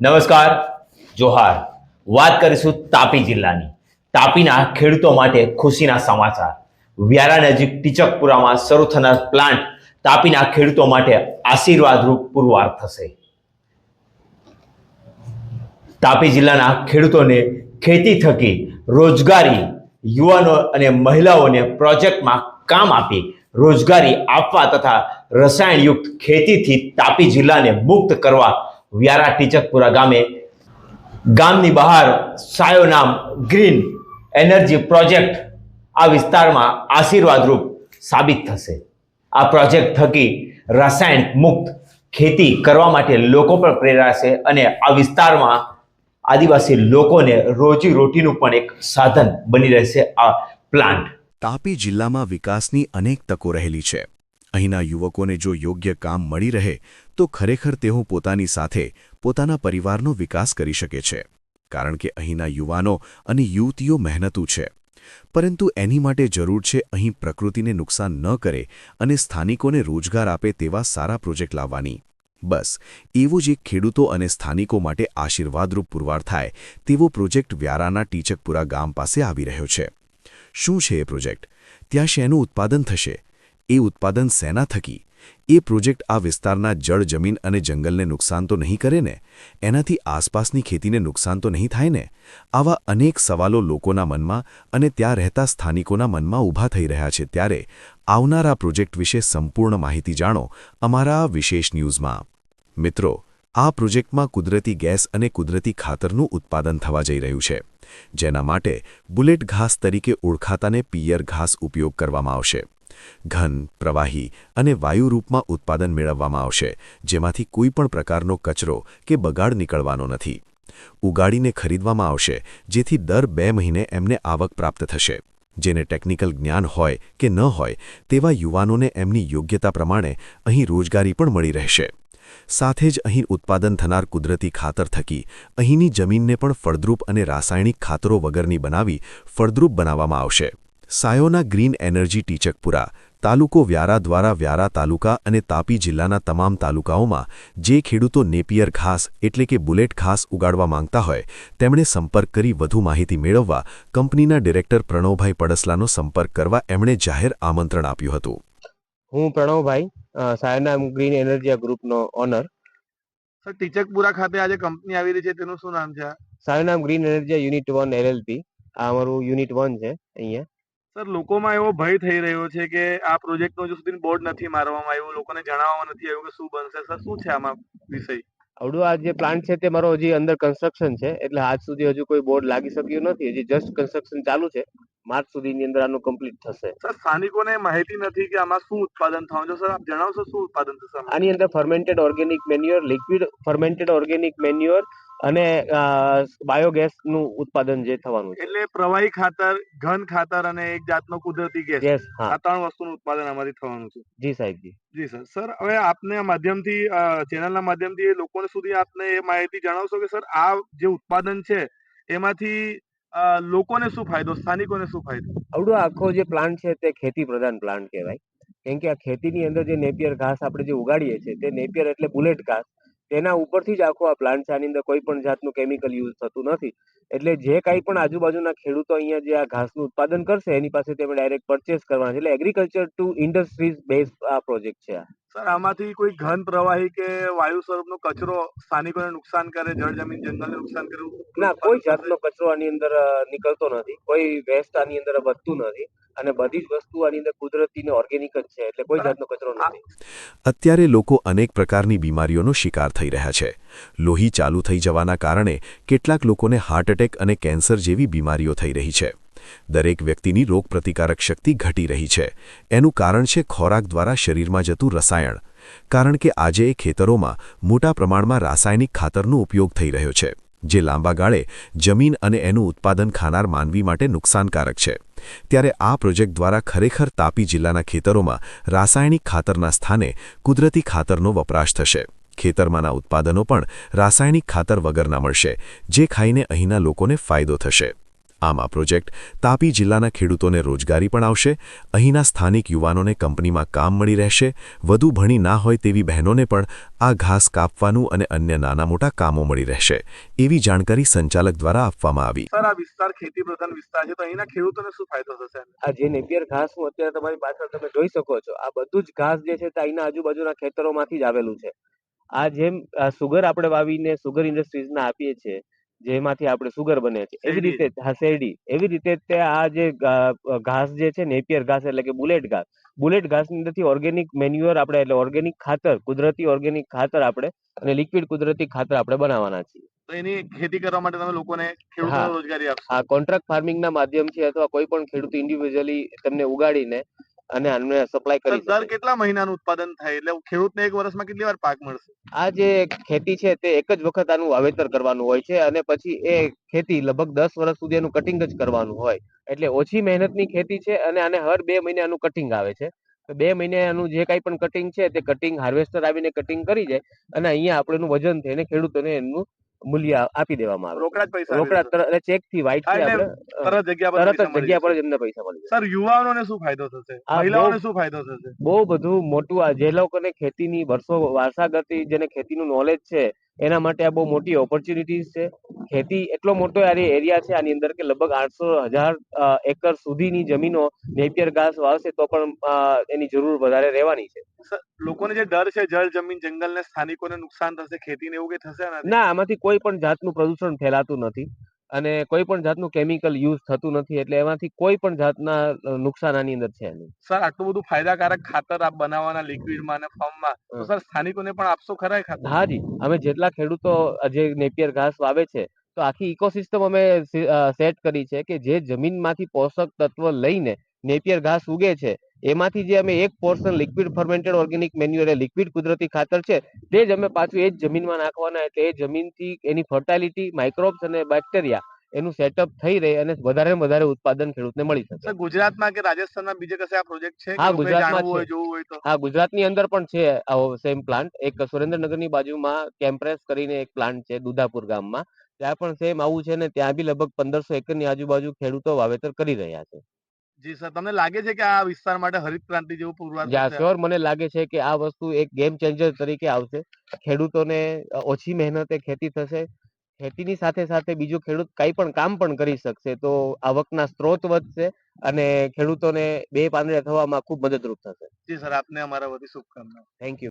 નમસ્કાર, જોહાર. વાત કરીશું તાપી જિલ્લાની. તાપીના ખેડૂતો માટે ખુશીના સમાચાર. વ્યારા નજીક ટીચકપુરામાં શરૂ થનાર પ્લાન્ટ તાપીના ખેડૂતો માટે આશીર્વાદરૂપ પુરવાર થશે. તાપી જિલ્લાના ખેડૂતોને ખેતી થકી રોજગારી, યુવાનો અને મહિલાઓને પ્રોજેક્ટમાં કામ આપી રોજગારી આપવા તથા રસાયણયુક્ત ખેતીથી તાપી જિલ્લાને મુક્ત કરવા વ્યારા ટીચકપુરા ગામે ગામની બહાર સાયો નામ ગ્રીન એનર્જી પ્રોજેક્ટ આ વિસ્તારમાં આશીર્વાદરૂપ સાબિત થશે. આ પ્રોજેક્ટ થકી રસાયણ મુક્ત ખેતી કરવા માટે લોકો પણ પ્રેરાશે અને આ વિસ્તારમાં આદિવાસી લોકોને રોજી રોટીનું પણ એક સાધન બની રહેશે આ પ્લાન્ટ. તાપી જિલ્લામાં વિકાસની અનેક તકો રહેલી છે. અહીંના યુવકોને જો યોગ્ય કામ મળી રહે તો ખરેખર તેઓ પોતાની સાથે પોતાના પરિવારનો વિકાસ કરી શકે છે. કારણ કે અહીંના યુવાનો અને યુવતીઓ મહેનતુ છે. પરંતુ એની માટે જરૂર છે અહીં પ્રકૃતિને નુકસાન ન કરે અને સ્થાનિકોને રોજગાર આપે તેવા સારા પ્રોજેક્ટ લાવવાની. બસ, એવો જ ખેડૂતો અને સ્થાનિકો માટે આશીર્વાદરૂપ પુરવાર થાય તેવો પ્રોજેક્ટ વ્યારાના ટીચકપુરા ગામ પાસે આવી રહ્યો છે. શું છે એ પ્રોજેક્ટ? ત્યાં શેનું ઉત્પાદન થશે? એ ઉત્પાદન સેના થકી? એ પ્રોજેક્ટ આ વિસ્તારના જળ, જમીન અને જંગલને નુકસાન તો નહીં કરે ને? એનાથી આસપાસની ખેતીને નુકસાન તો નહીં થાય ને? આવા અનેક સવાલો લોકોના મનમાં અને ત્યાં રહેતા સ્થાનિકોના મનમાં ઊભા થઈ રહ્યા છે ત્યારે આવનારા પ્રોજેક્ટ વિશે સંપૂર્ણ માહિતી જાણો અમારા વિશેષ ન્યૂઝમાં. મિત્રો, આ પ્રોજેક્ટમાં કુદરતી ગેસ અને કુદરતી ખાતરનું ઉત્પાદન થવા જઈ રહ્યું છે. જેના માટે બુલેટ ઘાસ તરીકે ઓળખાતાને પિયર ઘાસ ઉપયોગ કરવામાં આવશે. ઘન, પ્રવાહી અને વાયુ રૂપમાં ઉત્પાદન મેળવવામાં આવશે, જેમાંથી કોઈ પણ પ્રકારનો કચરો કે બગાડ નીકળવાનો નથી. ઉગાડીને ખરીદવામાં આવશે, જેથી દર બે મહિને એમને આવક પ્રાપ્ત થશે. જેને ટેકનિકલ જ્ઞાન હોય કે ન હોય, તેવા યુવાનોને એમની યોગ્યતા પ્રમાણે અહીં રોજગારી પણ મળી રહેશે. સાથે જ અહીં ઉત્પાદન થનાર કુદરતી ખાતર થકી અહીંની જમીનને પણ ફળદ્રુપ અને રાસાયણિક ખાતરો વગરની બનાવી ફળદ્રુપ બનાવવામાં આવશે. સાયોના ગ્રીન એનર્જી ટીચકપુરા તાલુકો વ્યારા દ્વારા વ્યારા તાલુકા અને તાપી જિલ્લાના તમામ તાલુકાઓમાં જે ખેડૂતો નેપિયર ઘાસ એટલે કે બુલેટ ઘાસ ઉગાડવા માંગતા હોય તેમણે સંપર્ક કરી વધુ માહિતી મેળવવા કંપનીના ડિરેક્ટર પ્રણવભાઈ પડસલાનો સંપર્ક કરવા એમણે જાહેર આમંત્રણ આપ્યું હતું. હું પ્રણવભાઈ અ, ગ્રીન એનર્જી ગ્રુપનો ઓનર. સર ટીચકપુરા ખાતે આજે કંપની આવી રહી છે તેનું શું નામ છે? Sainam green energy unit one LLP આ અમારું યુનિટ વન છે અહીંયા. સર લોકોમાં એવો ભય થઈ રહ્યો છે કે આ પ્રોજેક્ટનો હજુ સુધી બોર્ડ નથી મારવામાં આવ્યું લોકોને જણાવવામાં નથી આવ્યું કે શું બનશે. સર શું છે આમાં વિષય? અવડું આ જે પ્લાન્ટ છે તે મારો હજી અંદર કન્સ્ટ્રક્શન છે એટલે આજ સુધી હજુ કોઈ બોર્ડ લાગી શક્યું નથી હજી જસ્ટ કન્સ્ટ્રક્શન ચાલુ છે. માર્ચ સુધીની અંદર આનું કમ્પ્લીટ થશે. સર સ્થાનિકોને માહિતી નથી કે આમાં શું ઉત્પાદન થવાનું છે. સર આપ જણાવશો શું ઉત્પાદન થશે આની અંદર fermented organic manure liquid fermented organic manure અને બાયોગેસનું ઉત્પાદન જે થવાનું છે. એટલે પ્રવાહી ખાતર ઘન ખાતર અને એક જાતનો કુદરતી ગેસ. આ ત્રણ વસ્તુનું ઉત્પાદન આમાંથી થવાનું છે. જી સાહેબજી જી. સર. સર હવે આપને માધ્યમથી ચેનલના માધ્યમથી લોકોને સુધી આપને એ માહિતી જણાવશો કે સર આ જે ઉત્પાદન છે એમાંથી લોકોને શું ફાયદો સ્થાનિકોને શું ફાયદો? આવડો આખો જે પ્લાન્ટ છે તે ખેતી પ્રધાન પ્લાન્ટ કહેવાય. કેમ કે આ ખેતીની અંદર જે નેપિયર ઘાસ આપણે જે ઉગાડીએ છીએ તે નેપિયર એટલે બુલેટ ઘાસ. તેના ઉપરથી જ આખો આ પ્લાન્ટ છે. આની અંદર કોઈ પણ જાતનું કેમિકલ યુઝ થતું નથી. એટલે જે કાંઈ પણ આજુબાજુના ખેડૂતો અહીંયા જે આ ઘાસનું ઉત્પાદન કરશે એની પાસે તેમણે ડાયરેક્ટ પરચેસ કરવાના છે. એટલે એગ્રીકલ્ચર ટુ ઇન્ડસ્ટ્રીઝ બેઝ આ પ્રોજેક્ટ છે આ. સર આમાંથી કોઈ ઘન પ્રવાહી કે વાયુ સ્વરૂપનો કચરો સ્થાનિકોને નુકસાન કરે જળ જમીન જંગલને નુકસાન કરે? ના કોઈ જાતનો કચરો આની અંદર નીકળતો નથી. કોઈ વેસ્ટ આની અંદર વધતું નથી. અને બધી જ વસ્તુ આની અંદર કુદરતી ને ઓર્ગેનિક જ છે, એટલે કોઈ જાતનો કચરો નથી. અત્યારે લોકો અનેક પ્રકારની બીમારીઓનો શિકાર થઈ રહ્યા છે. લોહી ચાલુ થઈ જવાના કારણે કેટલાક લોકોને હાર્ટ એટેક અને કેન્સર જેવી બીમારીઓ થઈ રહી છે. દરેક વ્યક્તિની રોગપ્રતિકારક શક્તિ ઘટી રહી છે. એનું કારણ છે ખોરાક દ્વારા શરીરમાં જતું રસાયણ. કારણ કે આજે ખેતરોમાં મોટા પ્રમાણમાં રાસાયણિક ખાતરનો ઉપયોગ થઈ રહ્યો છે. જે લાંબા ગાળે જમીન અને એનું ઉત્પાદન ખાનાર માનવી માટે નુકસાનકારક છે. ત્યારે આ પ્રોજેક્ટ દ્વારા ખરેખર તાપી જિલ્લાના ખેતરોમાં રાસાયણિક ખાતરના સ્થાને કુદરતી ખાતરનો વપરાશ થશે. ખેતરમાંના ઉત્પાદનો પણ રાસાયણિક ખાતર વગરના મળશે, જે ખાઈને અહીંના લોકોને ફાયદો થશે. આમ આ પ્રોજેક્ટ તાપી જિલ્લાના ખેડૂતોને રોજગારી પણ આવશે અહીંના સ્થાનિક યુવાનોને કંપનીમાં કામ મળી રહેશે વધુ ભણી ના હોય તેવી બહેનોને પણ આ ઘાસ કાપવાનું અને અન્ય નાના મોટા કામો મળી રહેશે એવી જાણકારી સંચાલક દ્વારા આપવામાં આવી. સર આ વિસ્તાર ખેતી પ્રધાન વિસ્તાર છે તો અહીંના ખેડૂતોને શું ફાયદો થશે? આ જે નેપિયર ઘાસ હું અત્યારે તમારી પાછળ તમે જોઈ શકો છો આ બધું જ ઘાસ જે છે તે અહીંના આજુબાજુના ખેતરોમાંથી જ આવેલું છે. આ જેમ સુગર આપણે વાવીને સુગર ઇન્ડસ્ટ્રીઝને આપીએ છીએ જેમાંથી આપણે સુગર બને છે. એવી રીતે હા શેરડી. એવી રીતે તે આ જે ઘાસ જે છે નેપિયર ઘાસ એટલે કે બુલેટ ઘાસ. બુલેટ ઘાસની અંદરથી ઓર્ગેનિક મેન્યુઅર આપણે એટલે ઓર્ગેનિક ખાતર કુદરતી ઓર્ગેનિક ખાતર આપણે અને લિક્વિડ કુદરતી ખાતર આપણે બનાવવાના છીએ. તો એની ખેતી કરવા માટે તમે લોકોને ફાર્મિંગ ખેડૂતોને રોજગારી આપશો. આ કોન્ટ્રાક્ટ ફાર્મિંગના માધ્યમથી અથવા કોઈ પણ ખેડૂત ઇન્ડિવિજ્યુઅલી તમને ઉગાડીને અને આને સપ્લાય કરી દર કેટલા મહિનાનું ઉત્પાદન થાય? એટલે ખેડૂતને એક વર્ષમાં કેટલી વાર પાક મળશે? આ જે ખેતી છે તે એક જ વખત આનું વાવેતર કરવાનું હોય છે અને પછી એ ખેતી લગભગ દસ વર્ષ સુધી એનું કટિંગ જ કરવાનું હોય. એટલે ઓછી મહેનતની ખેતી છે અને આને હર બે મહિને આનું કટિંગ આવે છે. તો બે મહિને આનું જે કાંઈ પણ કટિંગ છે તે કટિંગ હાર્વેસ્ટર આવીને કટિંગ કરી જાય અને અહીંયા આપણે એનું વજન થઈને ખેડૂતોને એનું મૂલ્ય આપી દેવામાં આવે. રોકડા જ પૈસા રોકડા એટલે ચેકથી વાઇટથી આપણે તરત જગ્યા પર તરત જગ્યા પર જ એમને પૈસા મળી સર યુવાનોને શું ફાયદો થશે? મહિલાઓને શું ફાયદો થશે? બહુ બધું મોટું આ જે લોકોને ખેતીની વર્ષો વારસાગત જેને ખેતીનું નોલેજ છે એના માટે આ બહુ મોટી ઓપોર્ચ્યુનિટીઝ છે. ખેતી એટલો મોટો આ એરિયા છે આની અંદર કે લગભગ આઠસો હજાર એકર સુધીની જમીનો નેપિયર ઘાસ વાવશે તો પણ એની જરૂર વધારે રહેવાની છે. લોકોને જે ડર છે જળ જમીન જંગલ ને સ્થાનિકોને નુકસાન થશે ખેતીને એવું કઈ થશે ના આમાંથી કોઈ પણ જાતનું પ્રદૂષણ ફેલાતું નથી. અને કોઈ પણ જાતનું કેમિકલ યુઝ થતું નથી એટલે એમાંથી કોઈ પણ જાતના નુકસાન આની અંદર છે નહીં. સર આટલું બધું ફાયદાકારક ખાતર આપ બનાવવાના લિક્વિડમાં અને ફોર્મમાં તો સર સ્થાનિકોને પણ આપશો ખરા ખાતર? હા જી. અમે જેટલા ખેડૂતો જે નેપિયર ઘાસ વાવે છે તો આખી ઇકોસિસ્ટમ અમે સેટ કરી છે કે જે જમીનમાંથી પોષક તત્વ લઈને નેપિયર ઘાસ ઉગે છે એમાંથી જે અમે એક portion liquid fermented organic manure liquid કુદરતી ખાતર છે તે જ અમે પાછું એ જ જમીનમાં નાખવાના એટલે એ જમીનથી એની ફર્ટાલિટી માઇક્રોબ્સ અને બેક્ટેરિયા એનું સેટઅપ થઈ રહે અને વધારે વધારે ઉત્પાદન ખેડૂતને મળી શકે. ગુજરાતમાં કે રાજસ્થાનમાં બીજે કશે આ પ્રોજેક્ટ છે હા, ગુજરાતમાં છે. જોવું હોય તો? હા ગુજરાતની અંદર પણ છે આવો સેમ પ્લાન્ટ એક સુરેન્દ્રનગરની બાજુમાં કેમ્પ્રેસ કરીને એક પ્લાન્ટ છે દુધાપુર ગામમાં. ત્યાં પણ સેમ આવું છે ને ત્યાં બી લગભગ પંદરસો એકરની આજુબાજુ ખેડૂતો વાવેતર કરી રહ્યા છે. જી સર તમને લાગે છે કે આ વિસ્તાર માટે હરિત ક્રાંતિ જેવું પુરવાર જ્યાં? મને લાગે છે કે આ વસ્તુ એક ગેમ ચેન્જર તરીકે આવશે. ખેડૂતોને ઓછી મહેનતે ખેતી થશે. ખેતીની સાથે સાથે બીજો ખેડૂત કંઈ પણ કામ પણ કરી શકશે તો આવકના સ્ત્રોત વધશે અને ખેડૂતોને બે પાંદડે થવામાં ખૂબ મદદરૂપ થશે. જી સર આપને અમારા વતી શુભકામના થેન્ક યુ